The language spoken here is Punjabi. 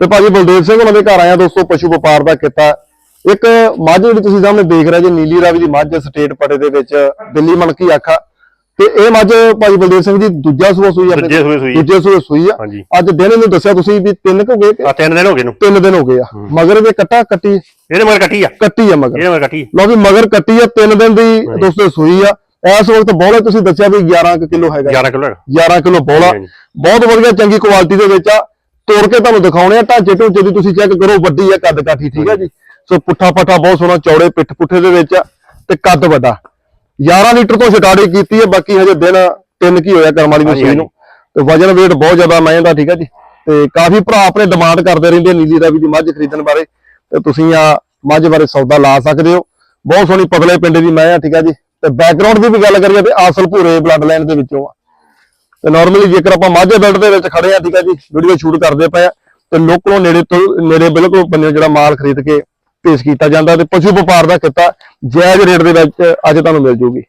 ਤੇ ਭਾਜੀ ਬਲਦੇਵ ਸਿੰਘ ਉਹਨਾਂ ਦੇ ਘਰ ਆਇਆ ਦੋਸਤੋ ਪਸ਼ੂ ਵਪਾਰ ਦਾ ਕੀਤਾ ਇੱਕ ਮੱਝ ਜਿਹੜੀ ਤੁਸੀਂ ਸਾਹਮਣੇ ਦੇਖ ਰਹੇ ਜੀ ਨੀਲੀ ਰਾਵੀ ਦੀ ਮੱਝ ਸਟੇਟ ਪਟੇ ਦੇ ਵਿੱਚ ਦਿੱਲੀ ਮਲਕੀ ਆਖਾ। ਤੇ ਇਹ ਮੱਝ ਭਾਜੀ ਬਲਦੇਵ ਸਿੰਘ ਜੀ ਦੂਜਾ ਸੂਆ ਸੂਈ ਆਪਣੇ ਦੂਜੇ ਸੂਏ ਸੂਈ ਆ। ਦੂਜੇ ਸੂਏ ਸੂਈ ਆ। ਹਾਂਜੀ। ਅੱਜ ਦਿਨ ਇਹਨੂੰ ਦੱਸਿਆ ਤੁਸੀਂ ਵੀ ਤਿੰਨ ਕੁ ਗਏ ਆ ਤਿੰਨ ਦਿਨ ਹੋ ਗਏ ਨੂੰ ਤਿੰਨ ਦਿਨ ਹੋ ਗਏ ਆ। ਮਗਰ ਇਹਦੇ ਕੱਟਾ ਕੱਟੀ। ਇਹਦੇ ਮਗਰ ਕੱਟੀ ਆ। ਕੱਟੀ ਆ ਮਗਰ। ਇਹਦੇ ਮਗਰ ਕੱਟੀ ਲਓ ਵੀ ਮਗਰ ਕੱਟੀ ਆ ਤਿੰਨ ਦਿਨ ਦੀ ਦੋਸਤੋ ਸੂਈ ਆ। ਇਸ ਵਕਤ ਬੋਲੇ ਤੁਸੀਂ ਦੱਸਿਆ ਵੀ 11 ਕਿਲੋ ਹੈਗਾ। 11 ਕਿਲੋ 11 ਕਿਲੋ ਬੋਲਾ ਹਾਂਜੀ। ਬਹੁਤ ਵਧੀਆ ਚੰਗੀ ਕੁਆਲਿਟੀ ਦੇ ਵਿੱਚ ਆ। ਤੋੜ ਕੇ ਤੁਹਾਨੂੰ ਦਿਖਾਉਣੇ ਆ ਢਾਂਚੇ ਢੂੰਚੇ ਦੀ ਤੁਸੀਂ ਚੈੱਕ ਕਰੋ ਵੱਡੀ ਆ ਕੱਦ ਕਾਠੀ ਠੀਕ ਆ ਜੀ? ਸੋ ਪੁੱਠਾ ਪੱਠਾ ਬਹੁਤ ਸੋਹਣਾ ਚੌੜੇ ਪਿੱਠ ਪੁੱਠੇ ਦੇ ਵਿੱਚ ਤੇ ਕੱਦ ਵੱਡਾ। 11 ਲੀਟਰ ਤੋਂ ਸਟਾਰਟਿੰਗ ਕੀਤੀ ਹੈ ਬਾਕੀ ਹਜੇ ਦਿਨ ਤਿੰਨ ਕੀ ਹੋਇਆ ਕਰਮ ਵਾਲੀ ਮਸ਼ੀਨ ਨੂੰ। ਤੇ ਵਜਨ weight ਬਹੁਤ ਜ਼ਿਆਦਾ ਮੈਂ ਦਾ ਠੀਕ ਆ ਜੀ? ਤੇ ਕਾਫੀ ਭਰਾ ਆਪਣੇ ਡਿਮਾਂਡ ਕਰਦੇ ਰਹਿੰਦੇ ਨੀਲੀ ਰਾਵੀ ਦੀ ਮੱਝ ਖਰੀਦਣ ਬਾਰੇ। ਤੇ ਤੁਸੀਂ ਆ ਮੱਝ ਬਾਰੇ ਸੌਦਾ ਲਾ ਸਕਦੇ ਹੋ। ਬਹੁਤ ਸੋਹਣੀ ਪਤਲੇ ਪਿੰਡ ਦੀ ਮੈਂ ਆ ਠੀਕ ਆ ਜੀ? ਤੇ ਬੈਕਗ੍ਰਾਉਂਡ ਦੀ ਵੀ ਗੱਲ ਕਰੀਏ ਤੇ ਆਸਲ ਭੂਰੇ ਬਲੱਡ ਲਾਈਨ ਦੇ ਵਿੱਚੋਂ ਆ। ਤੇ ਨਾਰਮਲੀ ਜੇਕਰ ਆਪਾਂ ਮਾਝੇ ਬੈਲਟ ਦੇ ਵਿੱਚ ਖੜੇ ਆ ਠੀਕ ਆ ਜੀ ਵੀਡੀਓ ਸ਼ੂਟ ਕਰਦੇ ਪਏ ਆ, ਤੇ ਲੋਕਲੋਂ ਨੇੜੇ ਤੋਂ, ਨੇੜੇ ਬਿਲਕੁਲ ਬੰਨੇ ਜਿਹੜਾ ਮਾਲ ਖਰੀਦ ਕੇ ਪੇਸ਼ ਕੀਤਾ ਜਾਂਦਾ ਤੇ ਪਸ਼ੂ ਵਪਾਰ ਦਾ ਕਿੱਤਾ ਜਾਇਜ਼ ਰੇਟ ਦੇ ਵਿੱਚ ਅੱਜ ਤੁਹਾਨੂੰ ਮਿਲ ਜੂਗੀ।